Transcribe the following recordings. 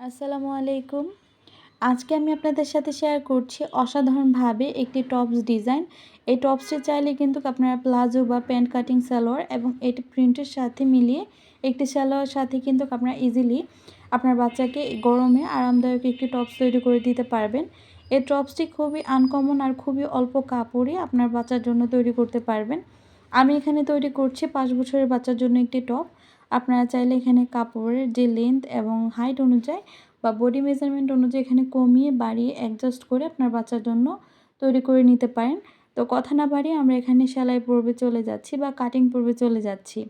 আসসালামু আলাইকুম। আজকে আমি আপনাদের সাথে শেয়ার করছি অসাধারণভাবে একটি টপস ডিজাইন এই টপসটি চাইলে কিন্তু আপনারা প্লাজো বা প্যান্ট কাটিং সালোয়ার এবং এটি প্রিন্টের সাথে মিলিয়ে একটি সালোয়ার সাথে কিন্তু আপনারা ইজিলি আপনার বাচ্চাকে গরমে আরামদায়ক একটি টপস তৈরি করে দিতে পারবেন। এই টপসটি খুবই আনকমন আর খুবই অল্প কাপড়ে আপনার বাচ্চার জন্য তৈরি করতে পারবেন। আমি এখানে তৈরি করছি পাঁচ বছরের বাচ্চার জন্য একটি টপ আপনারা চাইলে এখানে কাপড়ের যে লেন্থ এবং হাইট অনুযায়ী বা বডি মেজারমেন্ট অনুযায়ী এখানে কমিয়ে, বাড়িয়ে অ্যাডজাস্ট করে আপনার বাচ্চার জন্য তৈরি করে নিতে পারেন। তো কথা না বাড়িয়ে আমরা এখানে সেলাই পর্বে চলে যাচ্ছি বা কাটিং পর্বে চলে যাচ্ছি।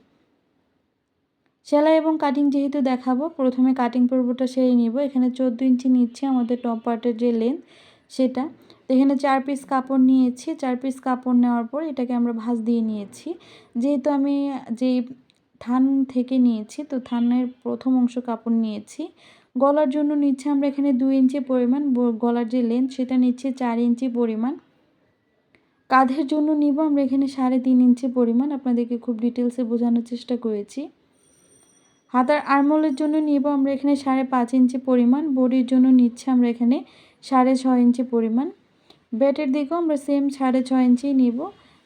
সেলাই এবং কাটিং যেহেতু দেখাবো, প্রথমে কাটিং পর্বটা সেরে নিব। এখানে চোদ্দ ইঞ্চি নিচ্ছে আমাদের টপ পার্টের যে লেন্থ সেটা। এখানে চার পিস কাপড় নিয়েছি। চার পিস কাপড় নেওয়ার পর এটাকে আমরা ভাঁজ দিয়ে নিয়েছি। যেহেতু আমি যেই থান থেকে নিয়েছি। তো থানের প্রথম অংশ কাপড় নিয়েছি। গলার জন্য নিচ্ছে আমরা এখানে দুই ইঞ্চি পরিমাণ। গলার যে লেন্থ সেটা নিচ্ছে চার ইঞ্চি পরিমাণ। কাঁধের জন্য নিব আমরা এখানে সাড়ে তিন ইঞ্চি পরিমাণ। আপনাদেরকে খুব ডিটেলসে বোঝানোর চেষ্টা করেছি। হাতার আরমোলের জন্য নিব আমরা এখানে সাড়ে পাঁচ ইঞ্চি পরিমাণ। বডির জন্য নিচ্ছে আমরা এখানে সাড়ে ছয় ইঞ্চি পরিমাণ। ব্যাটের দিকেও আমরা সেম সাড়ে ছয় ইঞ্চি নিব।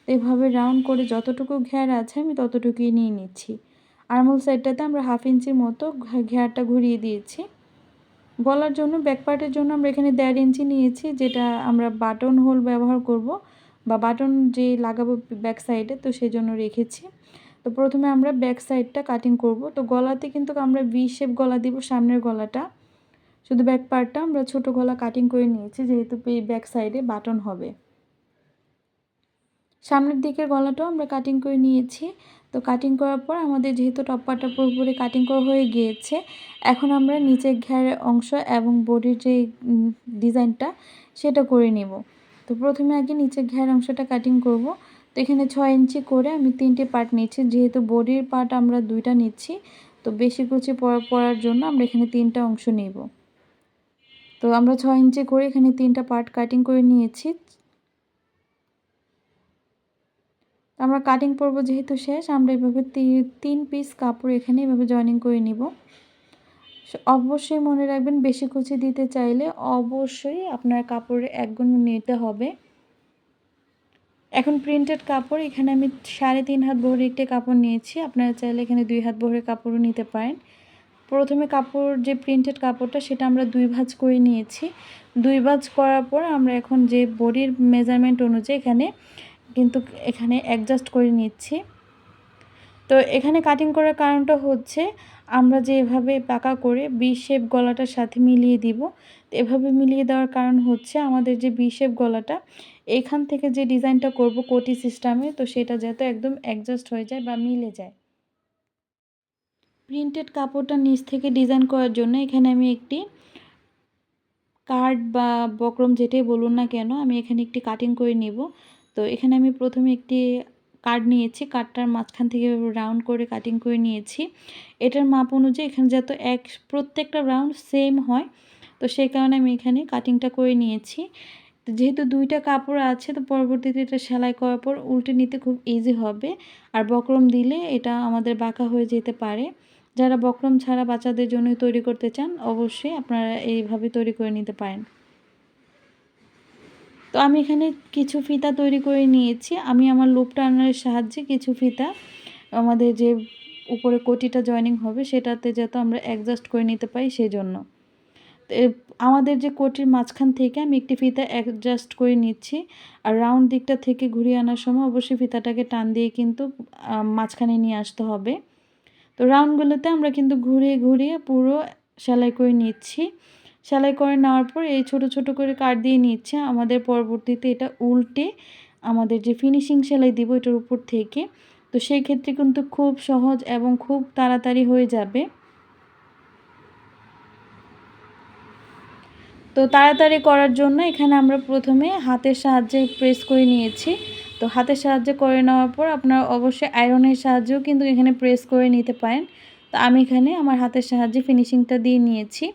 এভাবে রাউন্ড করে যতটুকু ঘের আছে আমি ততটুকুই নিয়ে নিচ্ছি। আরমোল সাইডটাতে আমরা হাফ ইঞ্চির মতো ঘেরটা ঘুরিয়ে দিয়েছি। গলার জন্য ব্যাক পার্টের জন্য আমরা এখানে দেড় ইঞ্চি নিয়েছি, যেটা আমরা বাটন হোল ব্যবহার করব বা বাটন যে লাগাবো ব্যাক সাইডে তো সেই জন্য রেখেছি। তো প্রথমে আমরা ব্যাক সাইডটা কাটিং করব। তো গলাতে কিন্তু আমরা ভি শেপ গলা দিব সামনের গলাটা। শুধু ব্যাক পার্টটা আমরা ছোট গলা কাটিং করে নিয়েছি, যেহেতু এই ব্যাক সাইডে বাটন হবে। সামনের দিকের গলাটাও আমরা কাটিং করে নিয়েছি। তো কাটিং করার পর আমাদের যেহেতু টপ পাটা পুরোপুরি কাটিং করা হয়ে গিয়েছে, এখন আমরা নিচের ঘেরের অংশ এবং বডির যে ডিজাইনটা সেটা করে নেব। তো প্রথমে আগে নিচের ঘের অংশটা কাটিং করব। তো এখানে ছয় ইঞ্চি করে আমি তিনটে পার্ট নিচ্ছি। যেহেতু বডির পার্ট আমরা দুইটা নিচ্ছি, তো বেশি কুচি পরার জন্য আমরা এখানে তিনটা অংশ নেব। তো আমরা ছয় ইঞ্চি করে এখানে তিনটা পার্ট কাটিং করে নিয়েছি। আমরা কাটিং পর্ব যেহেতু শেষ, আমরা এভাবে তিন পিস কাপড় এখানে এভাবে জয়েনিং করে নিব। অবশ্যই মনে রাখবেন বেশি কুচি দিতে চাইলে অবশ্যই আপনার কাপড়ে এক গুণ নিতে হবে। এখন প্রিন্টেড কাপড়, এখানে আমি সাড়ে তিন হাত ভরে একটি কাপড় নিয়েছি, আপনারা চাইলে এখানে দুই হাত ভরে কাপড়ও নিতে পারেন। প্রথমে কাপড়, যে প্রিন্টেড কাপড়টা, সেটা আমরা দুই ভাঁজ করে নিয়েছি। দুই ভাঁজ করার পর আমরা এখন যে বডির মেজারমেন্ট অনুযায়ী এখানে কিন্তু এখানে অ্যাডজাস্ট করে নিচ্ছি। তো এখানে কাটিং করার কারণটা হচ্ছে, আমরা যে এভাবে পাকা করে বি শেপ গলাটার সাথে মিলিয়ে দিব তো এভাবে মিলিয়ে দেওয়ার কারণ হচ্ছে আমাদের যে বি শেপ গলাটা, এখান থেকে যে ডিজাইনটা করব কোটি সিস্টেমে তো সেটা যাতে একদম অ্যাডজাস্ট হয়ে যায় বা মিলে যায়। প্রিন্টেড কাপড়টা নিচ থেকে ডিজাইন করার জন্য এখানে আমি একটি কার্ড বা বক্রম যেটাই বলুন না কেন, আমি এখানে একটি কাটিং করে নিব। তো এখানে আমি প্রথমে একটি কার্ড নিয়েছি, কার্ডটার মাঝখান থেকে রাউন্ড করে কাটিং করে নিয়েছি। এটার মাপ অনুযায়ী এখানে যত এক, প্রত্যেকটা রাউন্ড সেম হয়, তো সেই কারণে আমি এখানে কাটিংটা করে নিয়েছি। তো যেহেতু দুইটা কাপড় আছে, তো পরবর্তীতে এটা সেলাই করার পর উল্টে নিতে খুব ইজি হবে। আর বকরম দিলে এটা আমাদের বাঁকা হয়ে যেতে পারে। যারা বকরম ছাড়া বাচ্চাদের জন্য তৈরি করতে চান, অবশ্যই আপনারা এইভাবে তৈরি করে নিতে পারেন। তো আমি এখানে কিছু ফিতা তৈরি করে নিয়েছি। আমি আমার লুপ টানারের সাহায্যে কিছু ফিতা, আমাদের যে উপরে কোটিটা জয়নিং হবে সেটাতে যাতে আমরা অ্যাডজাস্ট করে নিতে পারি সেই জন্য আমাদের যে কোটির মাঝখান থেকে আমি একটি ফিতা অ্যাডজাস্ট করে নিচ্ছি। আর রাউন্ড দিকটা থেকে ঘুরিয়ে আনার সময় অবশ্যই ফিতাটাকে টান দিয়ে কিন্তু মাঝখানে নিয়ে আসতে হবে। তো রাউন্ডগুলোতে আমরা কিন্তু ঘুরিয়ে ঘুরিয়ে পুরো সেলাই করে নিচ্ছি। সেলাই করে নেওয়ার পর এই ছোট ছোট করে কাট দিয়ে নিচ্ছে। আমাদের পরবর্তীতে এটা উল্টে আমাদের যে ফিনিশিং সেলাই দিব এটার উপর থেকে। তো সেই ক্ষেত্রে কিন্তু খুব সহজ এবং খুব তাড়াতাড়ি হয়ে যাবে। তো তাড়াতাড়ি করার জন্য এখানে আমরা প্রথমে হাতের সাহায্যে প্রেস করে নিয়েছি। তো হাতের সাহায্যে করে নেওয়ার পর আপনারা অবশ্যই আয়রনের সাহায্যেও কিন্তু এখানে প্রেস করে নিতে পারেন। তো আমি এখানে আমার হাতের সাহায্যে ফিনিশিংটা দিয়ে নিয়েছি।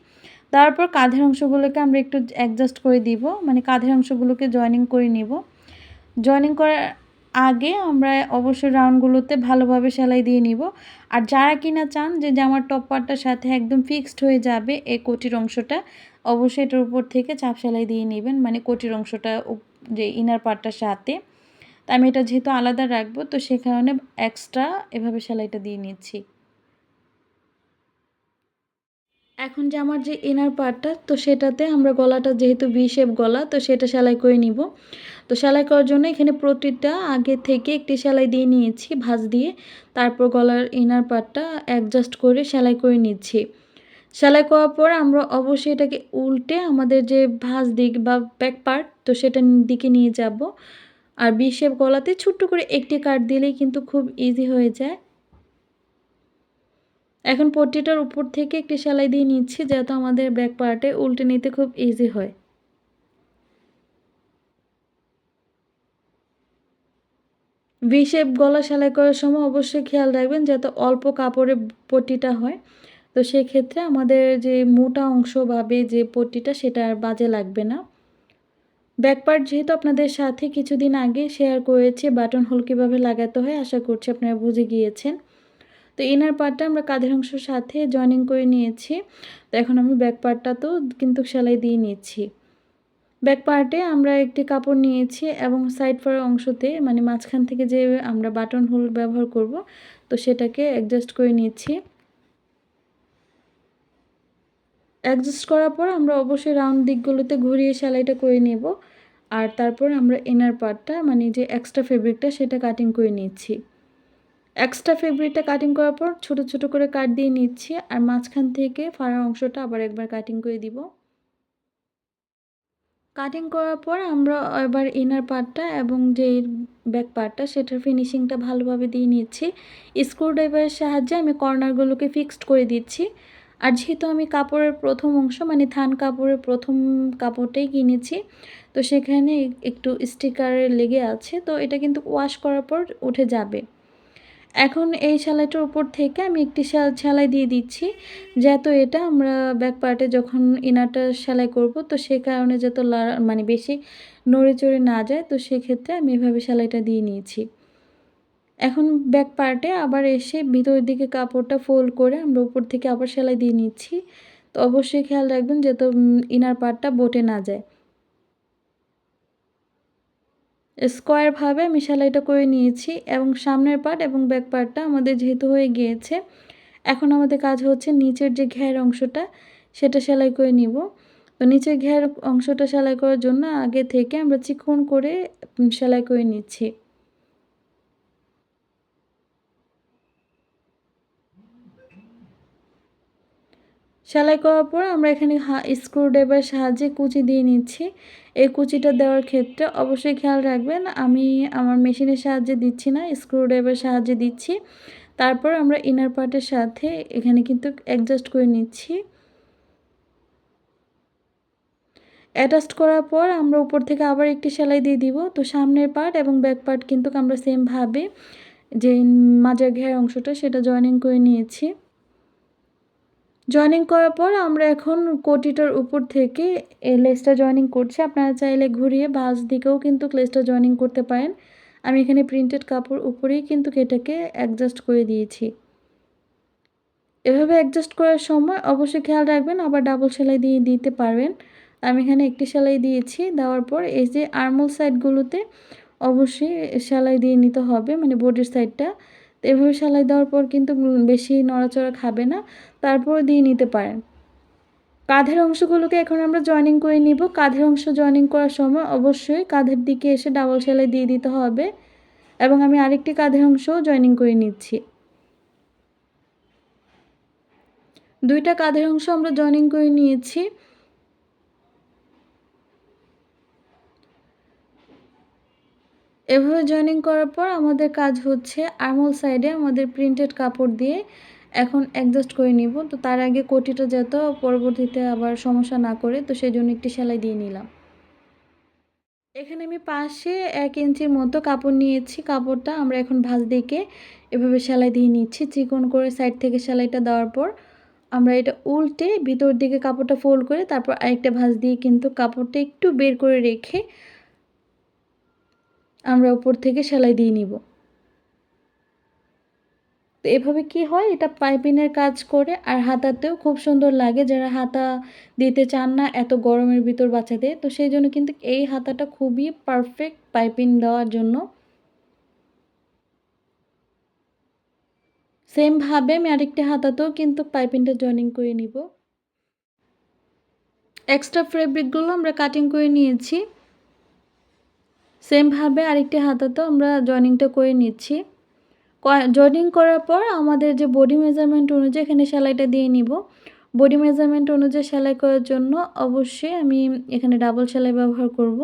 তারপর কাঁধের অংশগুলোকে আমরা একটু অ্যাডজাস্ট করে দিব। মানে কাঁধের অংশগুলোকে জয়েনিং করে নিব। জয়েনিং করার আগে আমরা অবশ্যই রাউন্ডগুলোতে ভালোভাবে সেলাই দিয়ে নিব। আর যারা কিনা চান যে জামার টপ পার্টটার সাথে একদম ফিক্সড হয়ে যাবে এই কোটির অংশটা, অবশ্যই এটার উপর থেকে চাপ সেলাই দিয়ে নেবেন। মানে কোটির অংশটা যে ইনার পার্টটার সাথে। তা আমি এটা যেহেতু আলাদা রাখব, তো সে কারণে এক্সট্রা এভাবে সেলাইটা দিয়ে নিচ্ছি। এখন যে আমার যে ইনার পার্টটা তো সেটাতে আমরা গলাটা যেহেতু ভি শেপ গলা, তো সেটা সেলাই করে নিব। তো সেলাই করার জন্য এখানে প্রতিটা আগে থেকে একটি সেলাই দিয়ে নিয়েছি, ভাঁজ দিয়ে। তারপর গলার ইনার পার্টটা অ্যাডজাস্ট করে সেলাই করে নিচ্ছি। সেলাই করার পর আমরা অবশ্যই এটাকে উল্টে আমাদের যে ভাঁজ দিক বা ব্যাক পার্ট তো সেটার দিকে নিয়ে যাব। আর বি শেপ গলাতে ছোট্ট করে একটি কাট দিলেই কিন্তু খুব ইজি হয়ে যায়। এখন পট্টিটার উপর থেকে একটি সেলাই দিয়ে নিচ্ছি যাতে আমাদের ব্যাক পার্টে উল্টে নিতে খুব ইজি হয়। ভি শেপ গলা সেলাই করার সময় অবশ্যই খেয়াল রাখবেন যাতে অল্প কাপড়ে পট্টিটা হয়। তো সেক্ষেত্রে আমাদের যে মোটা অংশ ভাবে যে পট্টিটা সেটা আর বাজে লাগবে না। ব্যাক পার্ট যেহেতু আপনাদের সাথে কিছুদিন আগে শেয়ার করেছি, বাটন হোল কীভাবে লাগাতে হয় আশা করছি আপনারা বুঝে গিয়েছেন। তো ইনার পার্টটা আমরা কাঁধের অংশের সাথে জয়েনিং করে নিয়েছি। তো এখন আমি ব্যাক পার্টটা তো কিন্তু সেলাই দিয়ে নিচ্ছি। ব্যাক পার্টে আমরা একটি কাপড় নিয়েছি এবং সাইড ফর অংশতে মানে মাঝখান থেকে যে আমরা বাটন হোল ব্যবহার করব, তো সেটাকে অ্যাডজাস্ট করে নিচ্ছি। অ্যাডজাস্ট করার পর আমরা অবশ্যই রাউন্ড দিকগুলোতে ঘুরিয়ে সেলাইটা করে নেব। আর তারপর আমরা ইনার পার্টটা মানে যে এক্সট্রা ফেব্রিকটা সেটা কাটিং করে নিচ্ছি। এক্সট্রা ফেব্রিকটা কাটিং করার পর ছোট ছোট করে কাট দিয়ে নিচ্ছি আর মাঝখান থেকে ফাড়া অংশটা আবার একবার কাটিং করে দিব। কাটিং করার পর আমরা এবার ইনার পার্টটা এবং যে ব্যাক পার্টটা সেটার ফিনিশিংটা ভালোভাবে দিয়ে নিচ্ছি। স্ক্রুড্রাইভারের সাহায্যে আমি কর্নারগুলোকে ফিক্সড করে দিচ্ছি। আর যেহেতু আমি কাপড়ের প্রথম অংশ মানে থান কাপড়ের প্রথম কাপড়টাই কিনেছি, তো সেখানে একটু স্টিকারে লেগে আছে, তো এটা কিন্তু ওয়াশ করার পর উঠে যাবে। এখন এই সেলাইটার উপর থেকে আমি একটি সেলাই দিয়ে দিচ্ছি। যেহেতু এটা আমরা ব্যাক পার্টে যখন ইনারটা সেলাই করব, তো সে কারণে যত মানে বেশি নড়ে চড়ে না যায়, তো সেক্ষেত্রে আমি এভাবে সেলাইটা দিয়ে নিয়েছি। এখন ব্যাক পার্টে আবার এসে ভিতরের দিকে কাপড়টা ফোল্ড করে আমরা উপর থেকে আবার সেলাই দিয়ে নিচ্ছি। তো অবশ্যই খেয়াল রাখবেন, যাতে ইনার পার্টটা বটে না যায়। স্কোয়ারভাবে আমি সেলাইটা করে নিয়েছি এবং সামনের পার্ট এবং ব্যাক পার্টটা আমাদের যেহেতু হয়ে গিয়েছে, এখন আমাদের কাজ হচ্ছে নিচের যে ঘের অংশটা সেটা সেলাই করে নিব। তো নিচের ঘের অংশটা সেলাই করার জন্য আগে থেকে আমরা চিকন করে সেলাই করে নিচ্ছি। সেলাই করার পর আমরা এখানে স্ক্রুড্রাইভার সাহায্যে কুচি দিয়ে নিচ্ছি। এই কুচিটা দেওয়ার ক্ষেত্রে অবশ্যই খেয়াল রাখবেন, আমি আমার মেশিনের সাহায্যে দিচ্ছি না স্ক্রুড্রাইভার সাহায্যে দিচ্ছি। তারপর আমরা ইনার পার্টের সাথে এখানে কিন্তু অ্যাডজাস্ট করে নিচ্ছি। অ্যাটাস্ট করার পর আমরা উপর থেকে আবার একটি সেলাই দিয়ে দিব। তো সামনের পার্ট এবং ব্যাক পার্ট কিন্তু আমরা সেমভাবে যে মাজার ঘের অংশটা সেটা জয়েনিং করে নিয়েছি। জয়েনিং করার পর আমরা এখন কোটিটার উপর থেকে লেসটা জয়েনিং করছি। আপনারা চাইলে ঘুরিয়ে বাস দিকেও কিন্তু লেসটা জয়েনিং করতে পারেন। আমি এখানে প্রিন্টেড কাপড় উপরেই কিন্তু এটাকে অ্যাডজাস্ট করে দিয়েছি। এভাবে অ্যাডজাস্ট করার সময় অবশ্যই খেয়াল রাখবেন, আবার ডাবল সেলাই দিয়ে দিতে পারবেন। আমি এখানে একটি সেলাই দিয়েছি, দেওয়ার পর এই যে আর্মল সাইডগুলোতে অবশ্যই সেলাই দিয়ে নিতে হবে মানে বোর্ডের সাইডটা এভাবে সেলাই দেওয়ার পর কিন্তু বেশি নড়াচড়া খাবে না, তারপর দিয়ে নিতে পারেন। কাঁধের অংশগুলোকে এখন আমরা জয়েনিং করে নিব। কাঁধের অংশ জয়েনিং করার সময় অবশ্যই কাঁধের দিকে এসে ডাবল সেলাই দিয়ে দিতে হবে এবং আমি আরেকটি কাঁধের অংশও জয়েনিং করে নিচ্ছি। দুইটা কাঁধের অংশ আমরা জয়েনিং করে নিয়েছি। এভাবে জয়েনিং করার পর আমাদের কাজ হচ্ছে আর্মল সাইডে আমাদের প্রিন্টেড কাপড় দিয়ে এখন অ্যাডজাস্ট করে নিব। তো তার আগে কোটিটা যেত, পরবর্তীতে আবার সমস্যা না করে, তো সেই জন্য একটি সেলাই দিয়ে নিলাম। এখানে আমি পাশে এক ইঞ্চির মতো কাপড় নিয়েছি। কাপড়টা আমরা এখন ভাঁজ দিকে এভাবে সেলাই দিয়ে নিচ্ছি। চিকন করে সাইড থেকে সেলাইটা দেওয়ার পর আমরা এটা উল্টে ভিতর দিকে কাপড়টা ফোল্ড করে তারপর আরেকটা ভাঁজ দিয়ে কিন্তু কাপড়টা একটু বের করে রেখে আমরা উপর থেকে সেলাই দিয়ে নিব। তো এভাবে কি হয়? এটা পাইপিনের কাজ করে আর হাতাতেও খুব সুন্দর লাগে। যারা হাতা দিতে চান না, এত গরমের ভিতর বাচ্চাদের, তো সেই জন্য কিন্তু এই হাতাটা খুবই পারফেক্ট পাইপিং দেওয়ার জন্য। সেমভাবে আমি আরেকটি হাতাতেও কিন্তু পাইপিংটা জয়েনিং করে নিব। এক্সট্রা ফেব্রিকগুলো আমরা কাটিং করে নিয়েছি। সেমভাবে আরেকটি হাতাতেও আমরা জয়েনিংটা করে নিচ্ছি। জয়েনিং করার পর আমাদের যে বডি মেজারমেন্ট অনুযায়ী এখানে সেলাইটা দিয়ে নিব। বডি মেজারমেন্ট অনুযায়ী সেলাই করার জন্য অবশ্যই আমি এখানে ডাবল সেলাই ব্যবহার করব।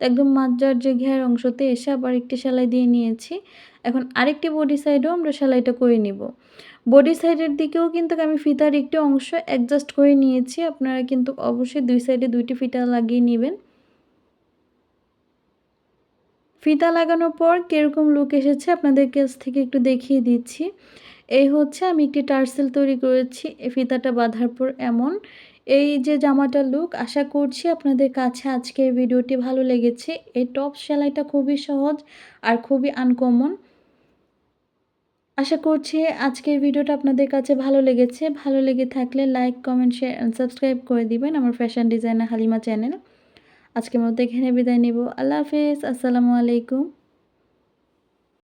একদম মাজার যে ঘের অংশতে এসে আবার একটি সেলাই দিয়ে নিয়েছি। এখন আরেকটি বডি সাইডেও আমরা সেলাইটা করে নিব। বডি সাইডের দিকেও কিন্তু আমি ফিতার একটি অংশ অ্যাডজাস্ট করে নিয়েছি। আপনারা কিন্তু অবশ্যই দুই সাইডে দুইটি ফিতা লাগিয়ে নেবেন। ফিতা লাগানোর পর কীরকম লুক এসেছে আপনাদের কাছ থেকে একটু দেখিয়ে দিচ্ছি। এই হচ্ছে আমি একটি টার্সেল তৈরি করেছি, এই ফিতাটা বাঁধার পর এমন। এই যে জামাটার লুক আশা করছি আপনাদের কাছে আজকের ভিডিওটি ভালো লেগেছে। এই টপ সেলাইটা খুবই সহজ আর খুবই আনকমন আশা করছি আজকের ভিডিওটা আপনাদের কাছে ভালো লেগেছে। ভালো লেগে থাকলে লাইক কমেন্ট শেয়ার সাবস্ক্রাইব করে দিবেন আমার ফ্যাশন ডিজাইনার হালিমা চ্যানেল আজকের মধ্যে এখানে বিদায় নেব। আল্লাহ হাফেজ আসসালামু আলাইকুম।